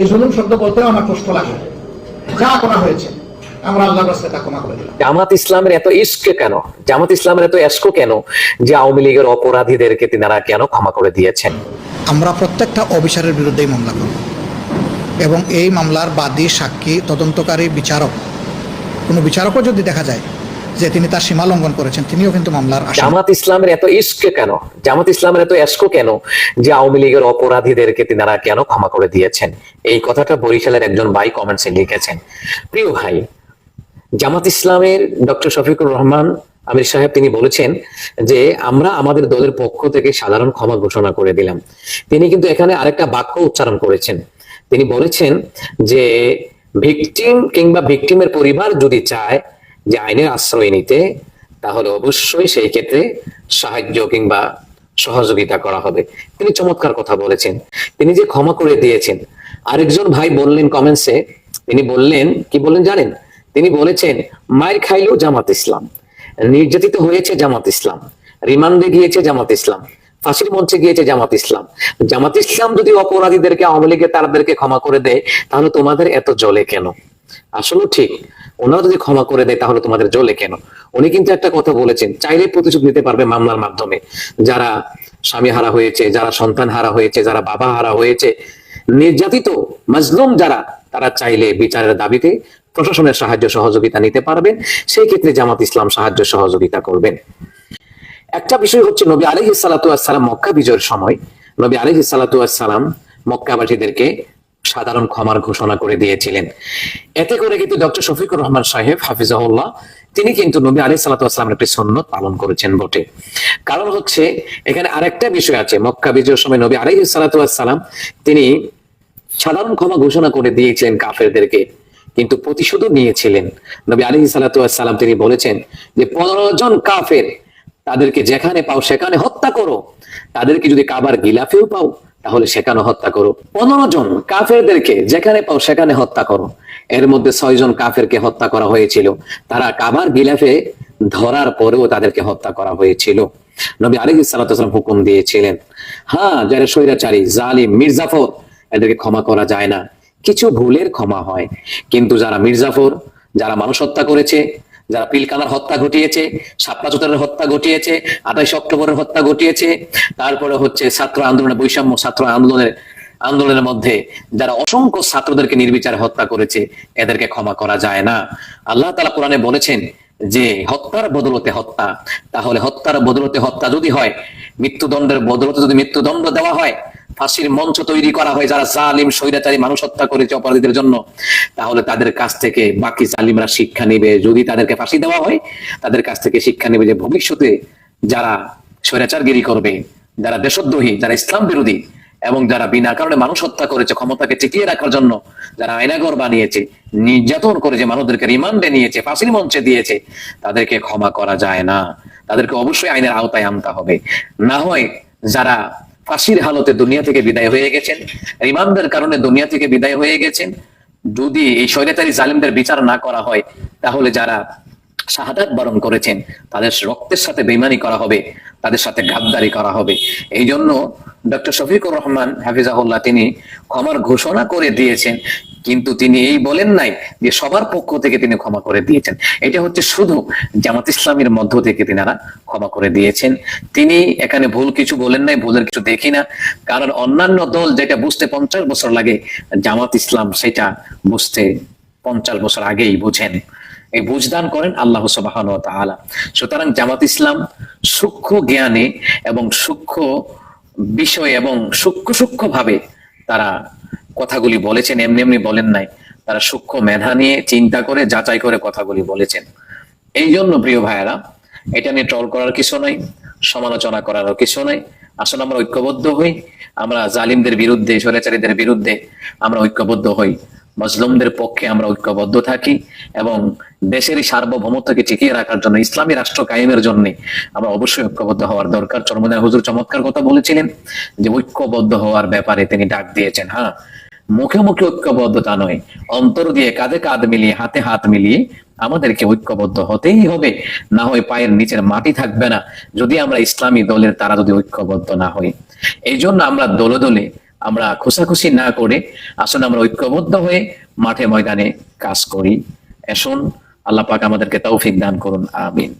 এই জুলুম শব্দ বলতেও আমার কষ্ট লাগে। যা করা হয়েছে আমরা আল্লাহর রাস্তায় তা ক্ষমা করে দিলাম। জামাত ইসলামের এত ইস্ক কেন? জামাত ইসলামের এত এস্ক কেন যে আওয়ামী লীগের অপরাধীদেরকে তিনারা কেন ক্ষমা করে দিয়েছেন? আমরা প্রত্যেকটা অফিসারের বিরুদ্ধেই মামলা করব। এবং এই মামলার বাদী সাক্ষী তদন্তকারী বিচারক কোনো বিচারকও যদি দেখা যায় যে তিনি তার সীমা লঙ্ঘন করেছেন, তিনিও কিন্তু মামলার জামাত ইসলামের এত ইস্ক কেন? জামাত ইসলামের এত এস্ক কেন যে আওয়ামী লীগের অপরাধীদেরকে তিনারা কেন ক্ষমা করে দিয়েছেন? এই কথাটা বরিশালের একজন ভাই কমেন্টসে লিখেছেন। প্রিয় ভাই, জামাত ইসলামের ডক্টর শফিকুর রহমান আমির সাহেব তিনি বলেছেন যে, আমরা আমাদের দলের পক্ষ থেকে সাধারণ ক্ষমা ঘোষণা করে দিলাম। তিনি কিন্তু এখানে আরেকটা বাক্য উচ্চারণ করেছেন। তিনি বলেছেন যে, ভিকটিম কিংবা ভিকটিমের পরিবার যদি চায় যে আইনের আশ্রয় নিতে তাহলে অবশ্যই সেই ক্ষেত্রে সাহায্য কিংবা সহযোগিতা করা হবে। তিনি চমৎকার কথা বলেছেন। তিনি যে ক্ষমা করে দিয়েছেন। আরেকজন ভাই বললেন কমেন্টসে তিনি বললেন, কি বললেন জানেন? তিনি বলেছেন, মায়ের খাইলেও জামাত ইসলাম। নির্যাতিত হয়েছে জামাত ইসলাম। রিমান্ডে গিয়েছে জামাত ইসলাম। ফাঁসির মঞ্চে গিয়েছে জামাত ইসলাম। জামাত ইসলাম যদি অপরাধীদেরকে, আওয়ামী লীগের তাদেরকে ক্ষমা করে দেয়, তাহলে তোমাদের এত জলে কেন? আসলে ঠিক। ওনারা যদি ক্ষমা করে দেয়, তাহলে তোমাদের জলে কেন? উনি কিন্তু একটা কথা বলেছেন, চাইলে প্রতিশোধ নিতে পারবে মামলার মাধ্যমে। যারা স্বামী হারা হয়েছে, যারা সন্তান হারা হয়েছে, যারা বাবা হারা হয়েছে, নির্যাতিত, মাজলুম যারা, তারা চাইলে বিচারের দাবিতে প্রশাসনের সাহায্য সহযোগিতা নিতে পারবেন। সেই ক্ষেত্রে জামাত ইসলাম সাহায্য সহযোগিতা করবেন। একটা বিষয় হচ্ছে, নবী আলহি সালাম মক্কা বিজয়ের সময়, নবী আলহি সালাম মক্কাবাসীদেরকে সাধারণ ক্ষমার ঘোষণা করে দিয়েছিলেন। এতে করে কিন্তু ডক্টর শফিকুর রহমান সাহেব, হাফিজাহুল্লাহ, তিনি কিন্তু নবী আলি সাল্লাহামের একটি সন্ন্যত পালন করেছেন বটে। কারণ হচ্ছে, এখানে আরেকটা বিষয় আছে। মক্কা বিজয়ের সময় নবী আলহি সালাম, তিনি সাধারণ ক্ষমা ঘোষণা করে দিয়েছিলেন কাফেরদেরকে, কিন্তু প্রতিশোধও নিয়েছিলেন। নবী আলী সালাম তিনি বলেছেন যে, পনেরো জন কাফের তাদেরকে যেখানে পাও সেখানে হত্যা করো। তাদেরকে যদি কাবার গিলাফেও পাও তাহলে সেখানে হত্যা করো। পনেরো জন কাফেরদেরকে যেখানে পাও সেখানে হত্যা করো। এর মধ্যে ছয় জন কাফেরকে হত্যা করা হয়েছিল। তারা কাবার গিলাফে ধরার পরেও তাদেরকে হত্যা করা হয়েছিল। নবী আলী সালাম হুকুম দিয়েছিলেন হ্যাঁ যারা স্বৈরাচারী, জালিম মির্জাফর এদেরকে ক্ষমা করা যায় না। কিছু ভুলের ক্ষমা হয়। কিন্তু যারা মির্জাফর যারা মানুষ হত্যা করেছে যারা পিলকানার হত্যা ঘটিয়েছে শাপলা চোতারের হত্যা ঘটিয়েছে, আঠাইশ অক্টোবরের হত্যা ঘটিয়েছে, তারপরে হচ্ছে ছাত্র আন্দোলনের বৈষম্য ছাত্র আন্দোলনের আন্দোলনের মধ্যে যারা অসংখ্য ছাত্রদেরকে নির্বিচারে হত্যা করেছে, এদেরকে ক্ষমা করা যায় না। আল্লাহ তালা কোরআনে বলেছেন যে, হত্যার বদলতে হত্যা। তাহলে হত্যার বদলতে হত্যা যদি হয়, মৃত্যুদণ্ডের বদলতে যদি মৃত্যুদণ্ড দেওয়া হয় ফাঁসির মঞ্চ তৈরি করা হয়, যারা জালিম, স্বৈরাচারী মানুষ হত্যা করেছে অপরাধীদের জন্য, তাহলে তাদের কাছ থেকে বাকি জালিমরা শিক্ষা নেবে। যদি তাদেরকে ফাঁসি দেওয়া হয়, তাদের কাছ থেকে শিক্ষা নেবে যে ভবিষ্যতে যারা স্বৈরাচারগিরি করবে, যারা দেশদ্রোহী, যারা ইসলাম বিরোধী, এবং যারা বিনা কারণে মানুষ হত্যা করেছে, ক্ষমতাকে টিকিয়ে রাখার জন্য, যারা আয়নাগর বানিয়েছে, নির্যাতন করেছে, মানুষদেরকে রিমান্ডে নিয়েছে, ফাঁসির মঞ্চে দিয়েছে, তাদেরকে ক্ষমা করা যায় না। তাদেরকে অবশ্যই আইনের আওতায় আনতে হবে। না হয় যারা ফাঁসির হালতে দুনিয়া থেকে বিদায় হয়ে গেছেন। রিমান্ডের কারণে দুনিয়া থেকে বিদায় হয়ে গেছেন। যদি এই স্বৈরাচারী জালিমদের বিচার না করা হয়, তাহলে যারা শাহাদাত বরণ করেছেন, তাদের রক্তের সাথে বেমানি করা হবে, তাদের সাথে গাদ্দারি করা হবে। এই জন্য ডক্টর শফিকুর রহমান হাফিজাহুল্লাহ তিনি ক্ষমার ঘোষণা করে দিয়েছেন কিন্তু তিনি এই বলেন নাই যে সবার পক্ষ থেকে তিনি ক্ষমা করে দিয়েছেন। এটা হচ্ছে শুধু জামাত ইসলামের মধ্য থেকে তিনারা ক্ষমা করে দিয়েছেন। তিনি এখানে ভুল কিছু বলেন নাই, ভুলের কিছু দেখি না। কারণ অন্যান্য দল যেটা বুঝতে পঞ্চাশ বছর লাগে, জামাত ইসলাম সেটা বুঝতে পঞ্চাশ বছর আগেই বুঝেন। এই বুঝদান করেন আল্লাহ সুবাহান তাআলা। সুতরাং জামাত ইসলাম সূক্ষ্ম জ্ঞানে এবং সূক্ষ্ম বিষয় এবং সূক্ষ্ম সূক্ষ্ম ভাবে তারা কথাগুলি বলেছেন, এমনি এমনি বলেন নাই। তারা সূক্ষ্ম মেধা নিয়ে চিন্তা করে, যাচাই করে কথাগুলি বলেছেন। এই জন্য প্রিয় ভাইয়েরা, এটা নিয়ে ট্রল করার কিছু নাই, সমালোচনা করারও কিছু নাই। আসলে আমরা ঐক্যবদ্ধ হই, আমরা জালিমদের বিরুদ্ধে, স্বৈরাচারীদের বিরুদ্ধে আমরা ঐক্যবদ্ধ হই। মজলুমদের পক্ষে আমরা ঐক্যবদ্ধ থাকি এবং দেশের সার্বভৌমত্বকে টিকিয়ে রাখার জন্য, ইসলামী রাষ্ট্র কায়েমের জন্য আমরা অবশ্যই ঐক্যবদ্ধ হওয়ার দরকার। চরমদার হুজুর চমৎকার কথা বলেছিলেন যে ঐক্যবদ্ধ হওয়ার ব্যাপারে তিনি ডাক দিয়েছেন। হ্যাঁ মুখে মুখে ঐক্যবদ্ধতা নয়। অন্তর দিয়ে কাঁধে কাঁধ মিলিয়ে, হাতে হাত মিলিয়ে আমাদেরকে ঐক্যবদ্ধ হতেই হবে। না হয় পায়ের নিচের মাটি থাকবে না। যদি আমরা ইসলামী দলের, তারা যদি ঐক্যবদ্ধ না হই এই জন্য আমরা দলে দলে আমরা খোসাখুসি না করে আসলে আমরা ঐক্যবদ্ধ হয়ে মাঠে ময়দানে কাজ করি। এসুন আল্লাহ পাক আমাদেরকে তৌফিক দান করুন। আমিন।